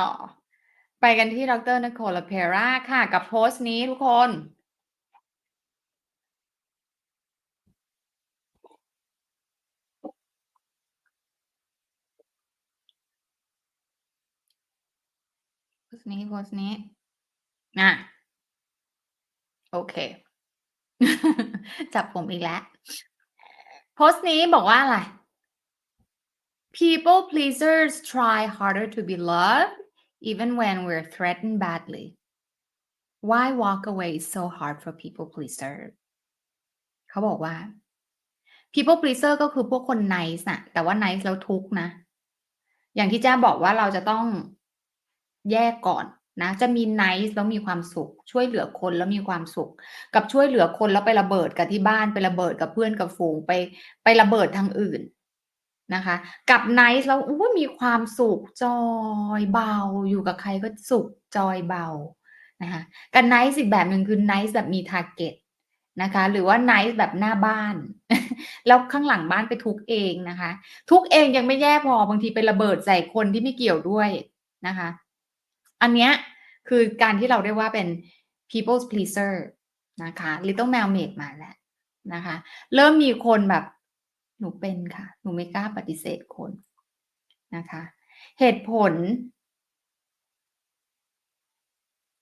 ต่อ ไปกันที่ดรนโคลเพราค่ะ กับโพสต์นี้ทุกคน โพสต์นี้โพสต์นี้อาโอเค จับผมอีกแล้ว โพสต์นี้บอกว่าอะไร? People pleasers try harder to be loved even when we're threatened badly. Why walk away is so hard for people pleaser? เขาบอกว่า people pleaser ก็คือพวกคน nice นะแต่ว่า nice แล้วทุกนะ อย่างที่จ้าบอกว่าเราจะต้องแยกก่อนนะ จะมี nice แล้วมีความสุข ช่วยเหลือคนแล้วมีความสุข กับช่วยเหลือคนแล้วไประเบิดกับที่บ้านไประเบิดกับเพื่อนกับฝูงไปไประเบิดทางอื่น นะคะ กับ nice แล้วมีความสุขจอยเบา อยู่กับใครก็สุขจอยเบานะคะกับ nice อีกแบบหนึ่งคือ nice แบบมี target นะคะ หรือว่า nice แบบหน้าบ้าน แล้วข้างหลังบ้านไปทุกเองนะคะ ทุกเองยังไม่แย่พอบางทีไประเบิดใส่คนที่ไม่เกี่ยวด้วยนะคะ อันเนี้ยคือการที่เราเรียกว่าเป็น people's pleaser นะคะ Little Mermaid มาแล้วนะคะ เริ่มมีคนแบบ หนูเป็นค่ะ หนูไม่กล้าปฏิเสธคนนะคะ เหตุผล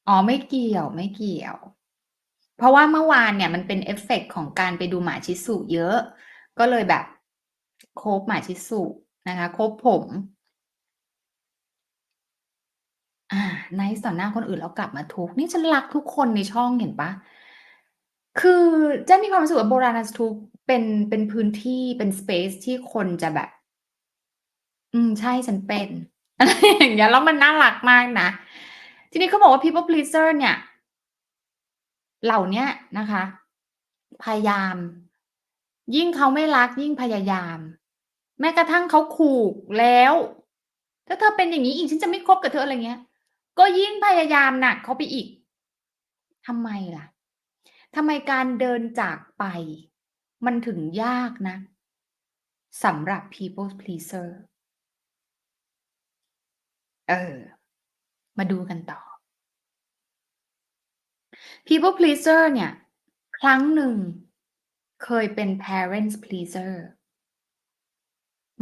อ๋อไม่เกี่ยวไม่เกี่ยว เพราะว่าเมื่อวานเนี่ยมันเป็นเอฟเฟกต์ของการไปดูหมาชิสุเยอะ ก็เลยแบบโคฟหมาชิสุนะคะโคฟผมอา nice ต่อหน้าคนอื่นแล้วกลับมาทุกข์นี่ฉันรักทุกคนในช่องเห็นปล่า?คือจ้มีความรู้สึกว่าโบราณสถูป เป็น เป็นพื้นที่ เป็น สเปซ ที่คนจะแบบ อืม ใช่ฉันเป็น อะไรอย่างเงี้ย แล้วมันน่ารักมากนะ ทีนี้เขาบอกว่า people pleaser เนี่ย เหล่าเนี้ยนะคะ พยายาม ยิ่งเขาไม่รักยิ่งพยายาม แม้กระทั่งเขาขู่แล้ว ถ้าเธอเป็นอย่างงี้อีกฉันจะไม่คบกับเธออะไรเงี้ย ก็ยิ่งพยายามหนักเขาไปอีกทำไมล่ะทำไมการเดินจากไป มันถึงยากนะสำหรับ people pleaser เออ มาดูกันต่อ people pleaser เนี่ย ครั้งหนึ่งเคยเป็น parents pleaser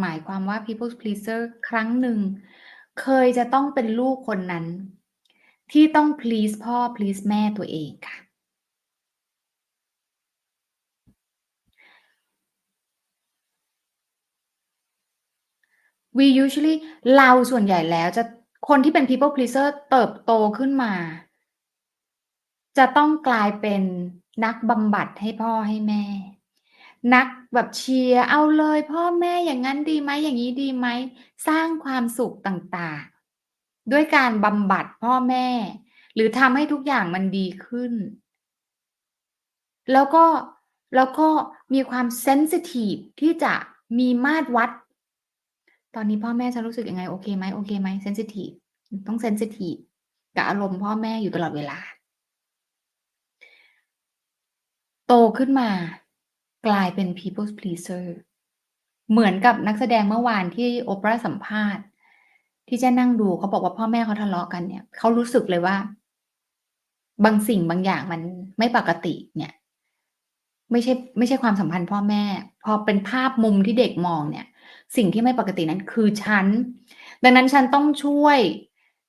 หมายความว่า people pleaser ครั้งหนึ่ง เคยจะต้องเป็นลูกคนนั้น ที่ต้อง please พ่อ please แม่ตัวเองค่ะ We usually เราส่วนใหญ่แล้วจะคนที่เป็น people pleaser เติบโตขึ้นมา จะต้องกลายเป็นนักบำบัดให้พ่อให้แม่ นักแบบเชียร์"เอาเลย พ่อแม่อย่างงั้นดีไหมอย่างงี้ดีไหม"สร้างความสุขต่างๆ ด้วยการบำบัดพ่อแม่ หรือทำให้ทุกอย่างมันดีขึ้น แล้วก็แล้วก็มีความเซนซิทิฟที่จะมีมาตรวัด ตอนนี้พ่อแม่ฉันรู้สึกยังไง โอเคไหมโอเคไหมเซนซิทิฟต้องเซนซิทิฟกับอารมณ์พ่อแม่อยู่ตลอดเวลา โตขึ้นมากลายเป็น people pleaser เหมือนกับนักแสดงเมื่อวานที่ Oprah สัมภาษณ์ ที่จ้นั่งดูเขาบอกว่าพ่อแม่เขาทะเลาะกันเนี่ยเขารู้สึกเลยว่า บางสิ่งบางอย่างมันไม่ปกติเนี่ย ไม่ใช่ ไม่ใช่ความสัมพันธ์พ่อแม่ พอเป็นภาพมุมที่เด็กมองเนี่ย สิ่งที่ไม่ปกตินั้นคือฉัน ดังนั้นฉันต้องช่วย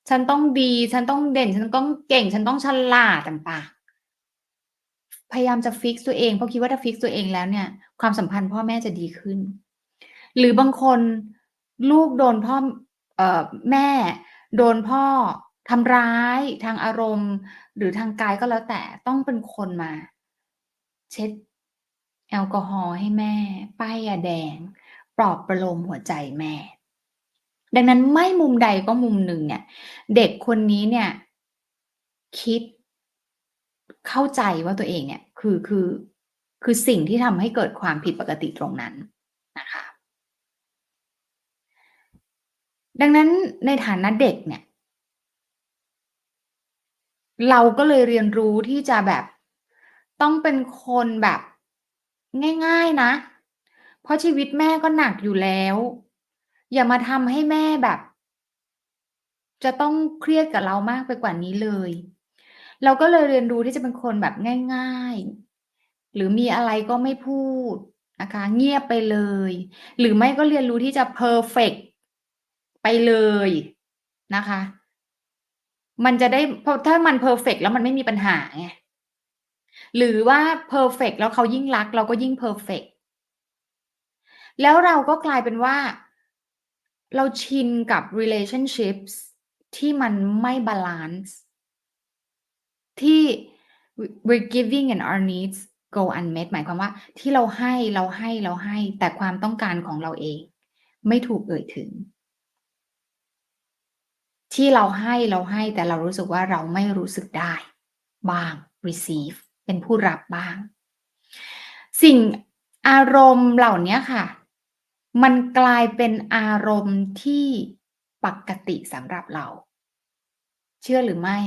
ฉันต้องดี ฉันต้องเด่น ฉันต้องเก่ง ฉันต้องฉลาดต่างๆ พยายามจะฟิกตัวเอง เพราะคิดว่าถ้าฟิกตัวเองแล้วเนี่ย ความสัมพันธ์พ่อแม่จะดีขึ้น หรือบางคนลูกโดนพ่อเอ่อแม่ โดนพ่อทำร้ายทางอารมณ์ หรือทางกายก็แล้วแต่ต้องเป็นคนมา เช็ด แอลกอฮอล์ให้แม่ ป้ายยาแดง ปลอบประโลมหัวใจแม่ ดังนั้นไม่มุมใดก็มุมหนึ่งเนี่ย เด็กคนนี้เนี่ย คิดเข้าใจว่าตัวเองเนี่ย คือคือคือสิ่งที่ทำให้เกิดความผิดปกติตรงนั้นนะคะ ดังนั้นในฐานะเด็กเนี่ย เราก็เลยเรียนรู้ที่จะแบบต้องเป็นคนแบบง่าย ๆนะ เพราะชีวิตแม่ก็หนักอยู่แล้ว อย่ามาทำให้แม่แบบ จะต้องเครียดกับเรามากไปกว่านี้เลย เราก็เลยเรียนรู้ที่จะเป็นคนแบบง่าย ๆ หรือมีอะไรก็ไม่พูดนะคะ เงียบไปเลย หรือไม่ก็เรียนรู้ที่จะเพอร์เฟกต์ไปเลยนะคะ มันจะได้เพราะถ้ามันเพอร์เฟกต์แล้วมันไม่มีปัญหาไงหรือว่าเพอร์เฟกต์แล้วเขายิ่งรัก เราก็ยิ่งเพอร์เฟกต์ แล้วเราก็กลายเป็นว่า เราชินกับ relationships ที่มันไม่บาลันซ์ที่ we're giving and our needs go unmet หมายความว่าที่เราให้เราให้เราให้ แต่ความต้องการของเราเอง ไม่ถูกเอ่ยถึง ที่เราให้เราให้แต่เรารู้สึกว่าเราไม่รู้สึกได้ บ้าง receive เป็นผู้รับบ้าง สิ่งอารมณ์เหล่านี้ค่ะ มันกลายเป็นอารมณ์ที่ปกติสำหรับเรา เชื่อหรือไม่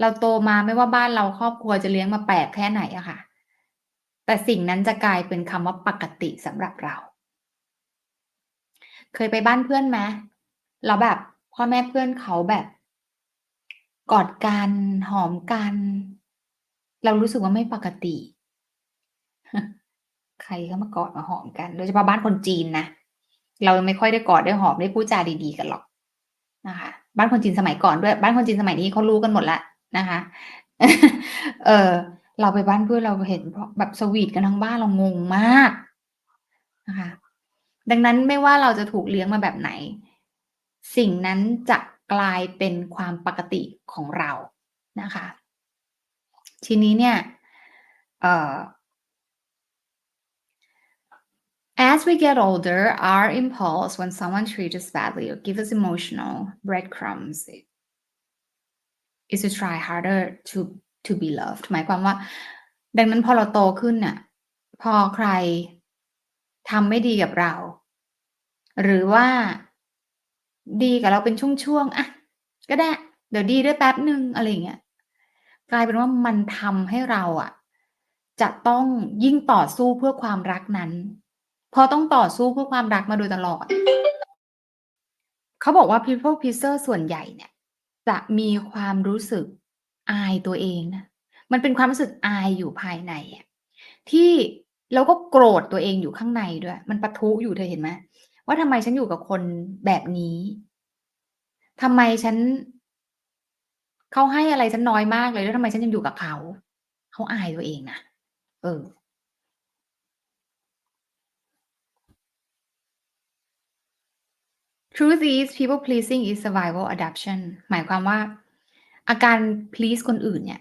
เราโตมาไม่ว่าบ้านเราครอบครัวจะเลี้ยงมาแปลกแค่ไหนอะค่ะ แต่สิ่งนั้นจะกลายเป็นคำว่าปกติสำหรับเรา เคยไปบ้านเพื่อนไหมแล้วแบบพ่อแม่เพื่อนเขาแบบกอดกันหอมกัน เรารู้สึกว่าไม่ปกติ ใครเขามากอดมาหอมกัน โดยเฉพาะบ้านคนจีนนะ เราไม่ค่อยได้กอดได้หอมได้พูดจาดีๆกันหรอกนะคะ บ้านคนจีนสมัยก่อนด้วย บ้านคนจีนสมัยนี้เขารู้กันหมดล้วนะคะ เออเราไปบ้านเพื่อนเราเห็นแบบสวีตกันทั้งบ้านเรางงมากนะคะ ดังนั้นไม่ว่าเราจะถูกเลี้ยงมาแบบไหน สิ่งนั้นจะกลายเป็นความปกติของเรานะคะ ทีนี้เนี่ย เอ่อ As we get older, our impulse when someone treats us badly or give us emotional breadcrumbs is to try harder to to be loved หมายความว่า ดังนั้นพอเราโตขึ้นน่ะ พอใครทำไม่ดีกับเรา หรือว่าดีกับเราเป็นช่วงๆอะ ก็ได้ เดี๋ยวดีด้วยแป๊บหนึ่งอะไรเงี้ย กลายเป็นว่ามันทำให้เราอะ จะต้องยิ่งต่อสู้เพื่อความรักนั้น เพราะต้องต่อสู้เพื่อความรักมาโดยตลอด เขาบอกว่า people pleaser ส่วนใหญ่เนี่ย จะมีความรู้สึกอายตัวเองนะ มันเป็นความรู้สึกอายอยู่ภายในที่แล้วก็โกรธตัวเองอยู่ข้างในด้วย มันปะทุอยู่เธอเห็นไหมว่าทำไมฉันอยู่กับคนแบบนี้ทำไมฉันเขาให้อะไรฉันน้อยมากเลยแล้วทำไมฉันยังอยู่กับเขา เขาอายตัวเองนะเออ Truth is people pleasing is survival adaptation หมายความว่า อาการ please คนอื่นเนี่ย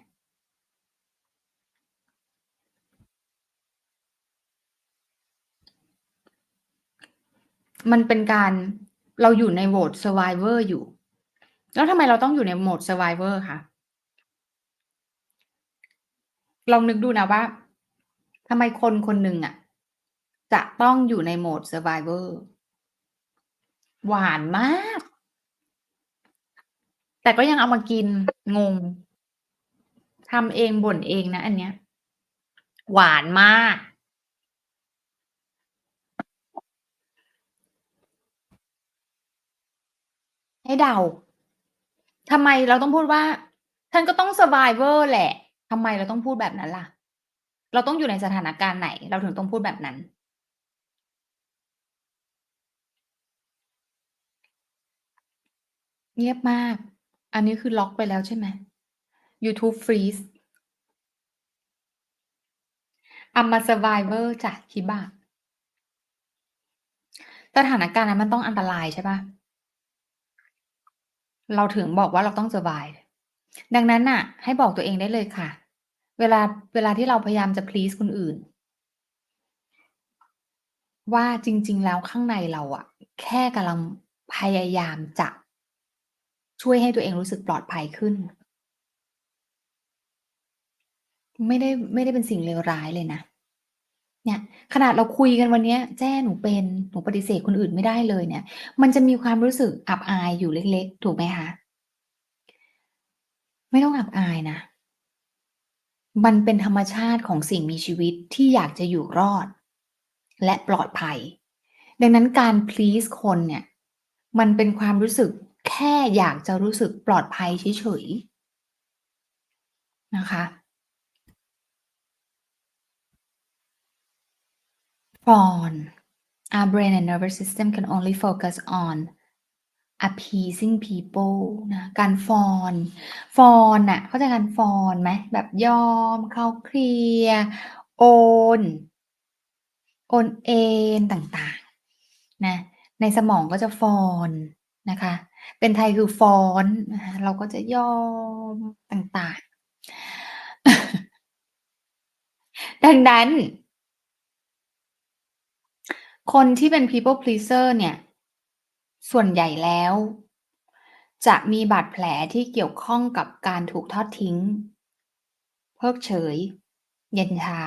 มันเป็นการเราอยู่ใน mode survivor อยู่ แล้วทำไมเราต้องอยู่ใน mode survivor คะ?ลองนึกดูนะว่าทำไมคนคนหนึ่งอะจะต้องอยู่ใน mode survivor หวานมาก แต่ก็ยังเอามากิน งง ทำเองบ่นเองนะอันเนี้ย หวานมาก ให้เดาทำไมเราต้องพูดว่าฉันก็ต้อง survivor แหละทำไมเราต้องพูดแบบนั้นล่ะ เราต้องอยู่ในสถานการณ์ไหน เราถึงต้องพูดแบบนั้น? เงียบมาก อันนี้คือล็อกไปแล้วใช่ไหม?ยูทูบ freeze I'm a survivor จ้ะชิบะสถานการณ์นั้นมันต้องอันตรายใช่ปล่า?เราถึงบอกว่าเราต้อง survive ดังนั้นน่ะ ให้บอกตัวเองได้เลยค่ะ เวลาเวลาที่เราพยายามจะ please คนอื่น ว่าจริง ๆ แล้วข้างในเราอะแค่กำลังพยายามจะ ช่วยให้ตัวเองรู้สึกปลอดภัยขึ้น ไม่ได้ไม่ได้เป็นสิ่งเลวร้ายเลยนะ เนี่ย ขนาดเราคุยกันวันนี้แจ้หนูเป็นหนูปฏิเสธคนอื่นไม่ได้เลยเนี่ย มันจะมีความรู้สึกอับอายอยู่เล็ก ๆ ถูกไหมคะ?ไม่ต้องอับอายนะ มันเป็นธรรมชาติของสิ่งมีชีวิตที่อยากจะอยู่รอด และปลอดภัย ดังนั้นการ please คนเนี่ย มันเป็นความรู้สึก คค่อยากจะรู้สึกปลอดภัยเฉยๆนะคะ fawn our brain and nervous system can only focus on appeasing people นะการ fawn fawn น่ะเข้าใจการ fawn ไหม?แบบยอมเคลาเคลียโอนโอนเอนต่างๆนะในสมองก็จะ fawn นะคะ เป็นไทยคือฟอนเราก็จะยอมต่างๆ ดังนั้น คนที่เป็น people pleaser เนี่ย ส่วนใหญ่แล้ว จะมีบาดแผลที่เกี่ยวข้องกับการถูกทอดทิ้ง เพิกเฉย เย็นชา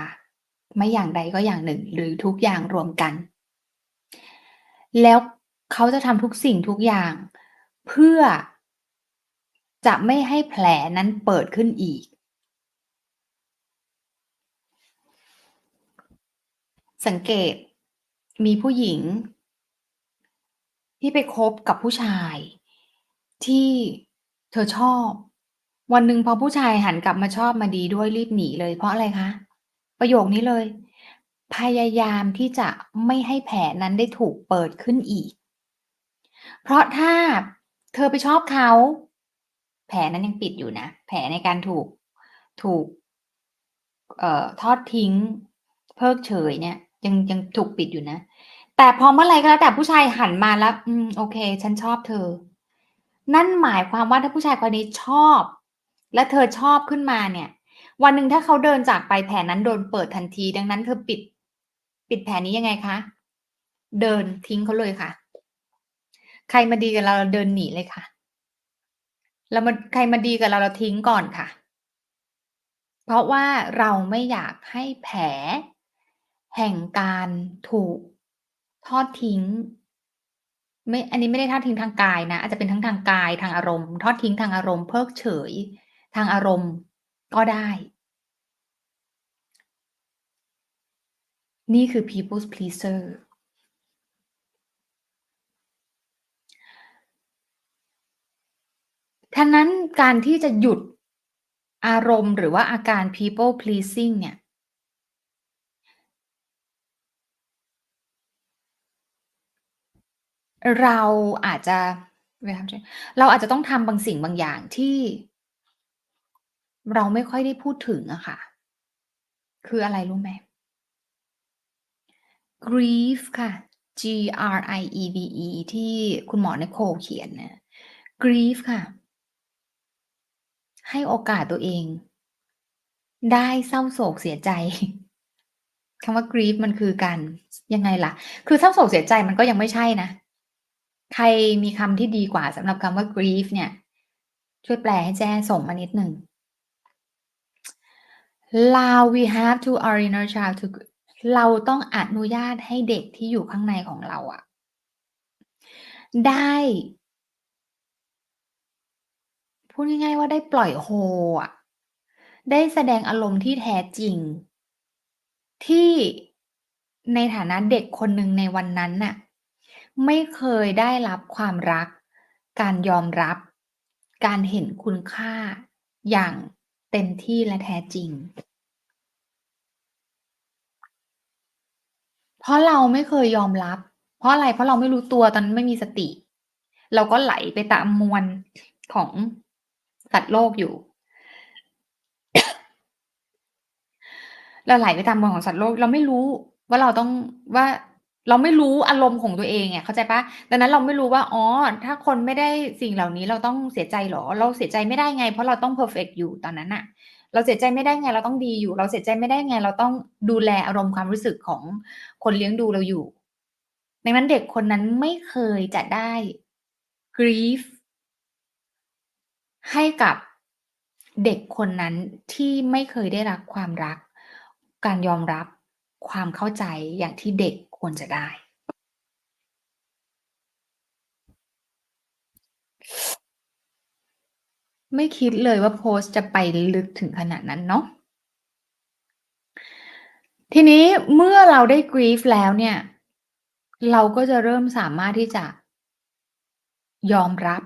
ไม่อย่างใดก็อย่างหนึ่งหรือทุกอย่างรวมกัน แล้ว เขาจะทำทุกสิ่งทุกอย่าง เพื่อ จะไม่ให้แผลนั้นเปิดขึ้นอีก สังเกตมีผู้หญิง ที่ไปคบกับผู้ชาย ที่เธอชอบ วันหนึ่งพอผู้ชายหันกลับมาชอบมาดีด้วยรีบหนีเลยเพราะอะไรคะ?ประโยคนี้เลย พยายามที่จะไม่ให้แผลนั้นได้ถูกเปิดขึ้นอีก เพราะถ้าเธอไปชอบเขา แผลนั้นยังปิดอยู่นะ แผลในการถูกถูก เอ่อทอดทิ้ง เพิกเฉยเนี่ย ยังยังถูกปิดอยู่นะ แต่พอเมื่อไรก็แล้วแต่ผู้ชายหันมาแล้ว อืมโอเค ฉันชอบเธอ นั่นหมายความว่าถ้าผู้ชายคนนี้ชอบ และเธอชอบขึ้นมาเนี่ย วันหนึ่งถ้าเขาเดินจากไปแผลนั้นโดนเปิดทันที ดังนั้นเธอปิด ปิดแผลนี้ยังไงคะ?เดินทิ้งเขาเลยค่ะ ใครมาดีกับเราเราเดินหนีเลยค่ะเรามาใครมาดีกับเราเราทิ้งก่อนค่ะ เพราะว่าเราไม่อยากให้แผล แห่งการถูกทอดทิ้ง ไม่ อันนี้ไม่ได้ทอดทิ้งทางกายนะ อาจจะเป็นทั้งทางกายทางอารมณ์ ทอดทิ้งทางอารมณ์เพิกเฉย ทางอารมณ์ก็ได้ นี่คือ people's pleaser ฉะนั้นการที่จะหยุดอารมณ์หรือว่าอาการ people pleasing เนี่ย เราอาจจะ เราอาจจะต้องทำบางสิ่งบางอย่างที่ เราไม่ค่อยได้พูดถึงอะค่ะ คืออะไรรู้ไหม? grief ค่ะ G-R-I-E-V-E ที่คุณหมอ Nicole เขียนน่ะ grief ค่ะ ให้โอกาสตัวเอง ได้เศร้าโศกเสียใจคำว่า grief มันคือการยังไงล่ะ คือเศร้าโศกเสียใจมันก็ยังไม่ใช่นะ ใครมีคำที่ดีกว่าสำหรับคำว่า grief เนี่ย ช่วยแปลให้แจ้ส่งมานิดหนึ่ง Allow we have to our inner child to เราต้องอนุญาตให้เด็กที่อยู่ข้างในของเราอะได้ พูดง่าย ๆ ว่าได้ปล่อยโฮอะ ได้แสดงอารมณ์ที่แท้จริง ที่ในฐานะเด็กคนหนึ่งในวันนั้นน่ะ ไม่เคยได้รับความรัก การยอมรับ การเห็นคุณค่าอย่างเต็มที่และแท้จริง เพราะเราไม่เคยยอมรับ เพราะอะไร?เพราะเราไม่รู้ตัว ตอนนั้นไม่มีสติ เราก็ไหลไปตามมวลของ สัตว์โลกอยู่ เราไหลไปตามมวลของสัตว์โลก เราไม่รู้ว่าเราต้องว่าเราไม่รู้อารมณ์ของตัวเองอะเข้าใจปล่า?ดังนั้นเราไม่รู้ว่าอ๋อถ้าคนไม่ได้สิ่งเหล่านี้เราต้องเสียใจเหรอ?เราเสียใจไม่ได้ไง เพราะเราต้องเพอร์เฟกต์อยู่ตอนนั้นน่ะ เราเสียใจไม่ได้ไง เราต้องดีอยู่ เราเสียใจไม่ได้ไง เราต้องดูแลอารมณ์ความรู้สึกของคนเลี้ยงดูเราอยู่ ดังนั้นเด็กคนนั้นไม่เคยจะได้ grief ให้กับเด็กคนนั้นที่ไม่เคยได้รับความรัก การยอมรับความเข้าใจอย่างที่เด็กควรจะได้ ไม่คิดเลยว่าโพสต์จะไปลึกถึงขนาดนั้นเนาะทีนี้เมื่อเราได้ grief แล้วเนี่ย เราก็จะเริ่มสามารถที่จะยอมรับ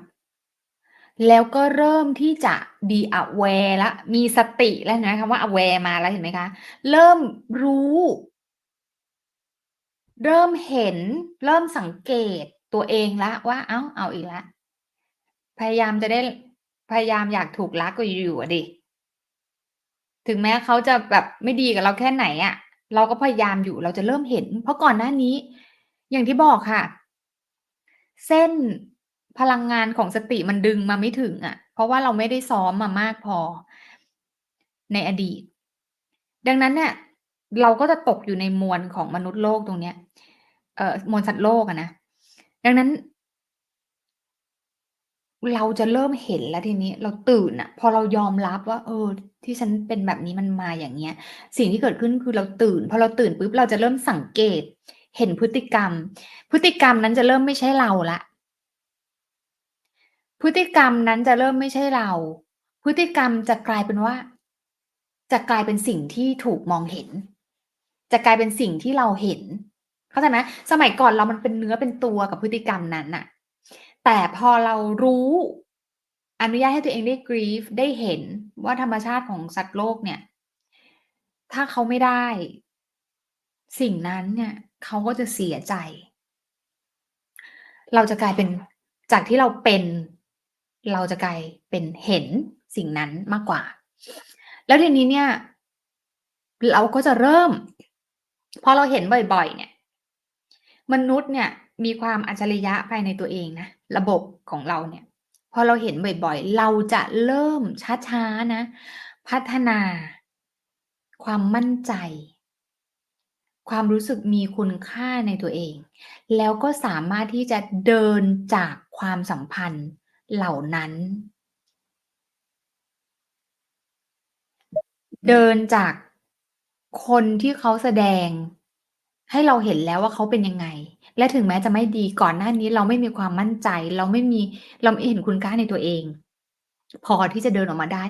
แล้วก็เริ่มที่จะ be aware แล้วมีสติแล้วนไหมคำว่า aware มาแล้วเห็นไหมคะ เริ่มรู้ เริ่มเห็น เริ่มสังเกตตัวเองล้วว่า เอ้า เอาอีกล้วพยายามจะได้พยายามอยากถูกรักก็อยู่อะดิ ถึงแม้เขาจะแบบไม่ดีกับเราแค่ไหนอะเราก็พยายามอยู่เราจะเริ่มเห็น เพราะก่อนหน้านี้ อย่างที่บอกค่ะ เส้น พลังงานของสติมันดึงมาไม่ถึงอะเพราะว่าเราไม่ได้ซ้อมมามากพอ ในอดีต ดังนั้นเนี่ยเราก็จะตกอยู่ในมวลของมนุษย์โลกตรงเนี้ย เอ่อมวลสัตว์โลกอะนะดังนั้น เราจะเริ่มเห็นแล้วทีนี้ เราตื่นอะพอเรายอมรับว่า เออ ที่ฉันเป็นแบบนี้มันมาอย่างเงี้ย สิ่งที่เกิดขึ้นคือเราตื่นพอเราตื่นปุ๊บเราจะเริ่มสังเกต เห็นพฤติกรรม พฤติกรรมนั้นจะเริ่มไม่ใช่เราล้ว พฤติกรรมนั้นจะเริ่มไม่ใช่เรา พฤติกรรมจะกลายเป็นว่า จะกลายเป็นสิ่งที่ถูกมองเห็น จะกลายเป็นสิ่งที่เราเห็น เข้าใจไหม?สมัยก่อนเรามันเป็นเนื้อเป็นตัวกับพฤติกรรมนั้นน่ะ แต่พอเรารู้อนุญาตให้ตัวเองได้ grief ได้เห็นว่าธรรมชาติของสัตว์โลกเนี่ย ถ้าเขาไม่ได้ สิ่งนั้นเนี่ยเขาก็จะเสียใจ เราจะกลายเป็นจากที่เราเป็น เราจะกลายเป็นเห็นสิ่งนั้นมากกว่า แล้วทีนี้เนี่ย เราก็จะเริ่ม พอเราเห็นบ่อยๆ เนี่ย มนุษย์เนี่ยมีความอัจฉริยะภายในตัวเองนะระบบของเราเนี่ย พอเราเห็นบ่อยๆ เราจะเริ่มช้าๆนะ พัฒนา ความมั่นใจ ความรู้สึกมีคุณค่าในตัวเอง แล้วก็สามารถที่จะเดินจากความสัมพันธ์ เหล่านั้น เดินจากคนที่เขาแสดง ให้เราเห็นแล้วว่าเขาเป็นยังไง และถึงแม้จะไม่ดีก่อนหน้านี้เราไม่มีความมั่นใจ เราไม่มีเราไม่เห็นคุณค่าในตัวเอง พอที่จะเดินออกมาได้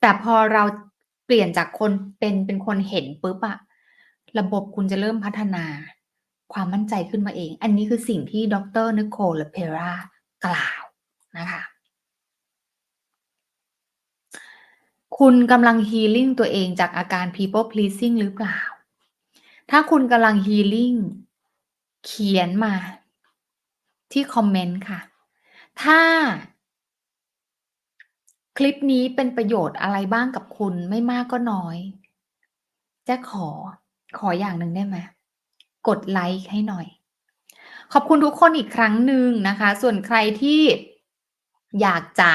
แต่พอเราเปลี่ยนจากคนเป็นเป็นคนเห็นปุ๊บอะระบบคุณจะเริ่มพัฒนาความมั่นใจขึ้นมาเอง อันนี้คือสิ่งที่ดร. Nicole LePera กล่าว นะคะ คุณกำลัง healing ตัวเองจากอาการ people pleasing หรือเปล่า?ถ้าคุณกำลัง healing เขียนมาที่คอมเมนต์ค่ะ ถ้า คลิปนี้เป็นประโยชน์อะไรบ้างกับคุณไม่มากก็น้อยจ้ขอขออย่างหนึ่งได้ไหม?กดไลก์ให้หน่อย ขอบคุณทุกคนอีกครั้งหนึ่งนะคะ ส่วนใครที่ อยากจะ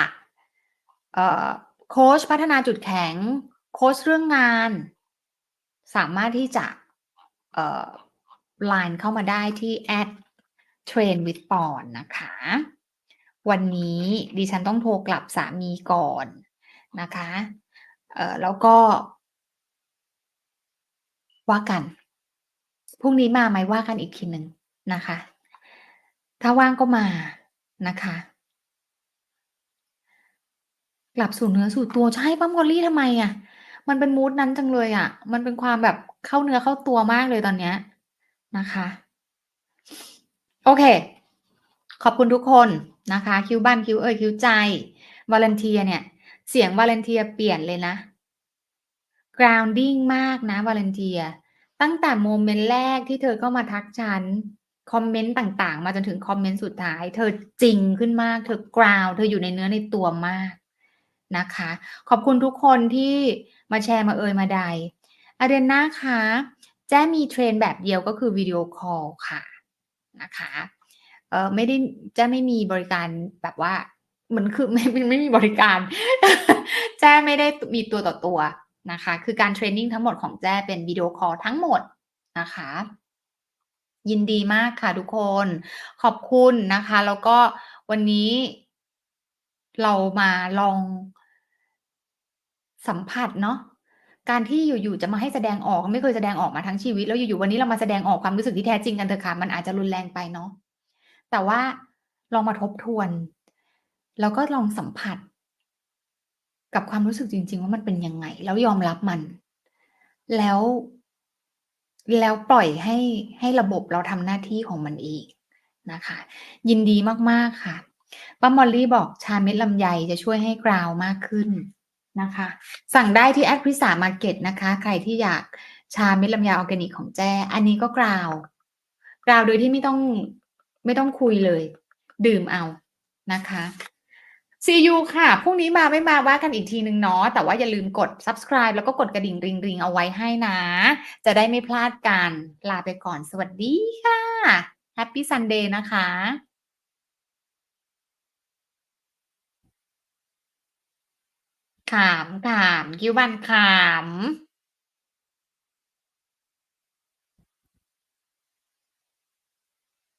โค้ชพัฒนาจุดแข็ง โค้ชเรื่องงาน สามารถที่จะเอ่อ LINE เข้ามาได้ที่ @trainwithpon นะคะ วันนี้ดิฉันต้องโทรกลับสามีก่อนนะคะแล้วก็ ว่ากัน พรุ่งนี้มาไหมว่ากันอีกทีหนึ่งนะคะ ถ้าว่างก็มานะคะ กลับสู่เนื้อสู่ตัว ใช่ ปั้ม Golly ทำไมอะมันเป็นมูดนั้นจังเลยอะมันเป็นความแบบเข้าเนื้อเข้าตัวมากเลยตอนเนี้ยนะคะ โอเค ขอบคุณทุกคนนะคะ คิวบั้นคิวเอยคิวใจ Volunteer เนี่ย เสียง Volunteer เปลี่ยนเลยนะ grounding มากนะ Volunteer ตั้งแต่โมเมนต์แรกที่เธอเข้ามาทักฉัน คอมเมนต์ต่างๆ มาจนถึงคอมเมนต์สุดท้าย เธอจริงขึ้นมาก เธอ ground เธออยู่ในเนื้อในตัวมาก นะคะ ขอบคุณทุกคนที่มาแชร์มาเอ่ยมาใด Athena คะแจ้มีเทรนแบบเดียวก็คือวิดีโอคอลค่ะนะคะเออไม่ได้แจ้ไม่มีบริการแบบว่าเหมือนคือไม่ไม่ไม่มีบริการ แจ้ไม่ได้มีตัวต่อตัวนะคะ คือการเทรนนิ่งทั้งหมดของแจ้เป็นวิดีโอคอลทั้งหมดนะคะ ยินดีมากค่ะทุกคนขอบคุณนะคะ แล้วก็วันนี้เรามาลอง สัมผัสเนาะการที่อยู่ๆจะมาให้แสดงออกไม่เคยแสดงออกมาทั้งชีวิต แล้วอยู่ๆวันนี้เรามาแสดงออกความรู้สึกที่แท้จริงกันเถอะค่ะมันอาจจะรุนแรงไปเนาะแต่ว่าลองมาทบทวน แล้วก็ลองสัมผัส กับความรู้สึกจริง ๆ ว่ามันเป็นยังไง แล้วยอมรับมัน แล้ว แล้วปล่อยให้ให้ระบบเราทำหน้าที่ของมันเองนะคะ ยินดีมากๆค่ะป้ามอลลี่บอกชาเม็ดลำไยจะช่วยให้กราวมากขึ้น นะคะ สั่งได้ที่แอดพิสามาร์เก็ตนะคะ ใครที่อยากชาเม็ดลำไยออร์แกนิกของแจ้ อันนี้ก็กราวกราวโดยที่ไม่ต้องไม่ต้องคุยเลย ดื่มเอานะคะ See you ค่ะพรุ่งนี้มาไม่มาว่ากันอีกทีนึงเนาะแต่ว่าอย่าลืมกด subscribe แล้วก็กดกระดิ่งริงๆเอาไว้ให้นะ จะได้ไม่พลาดกัน ลาไปก่อนสวัสดีค่ะ Happy Sunday นะคะ ขำๆคิ้วบันขำ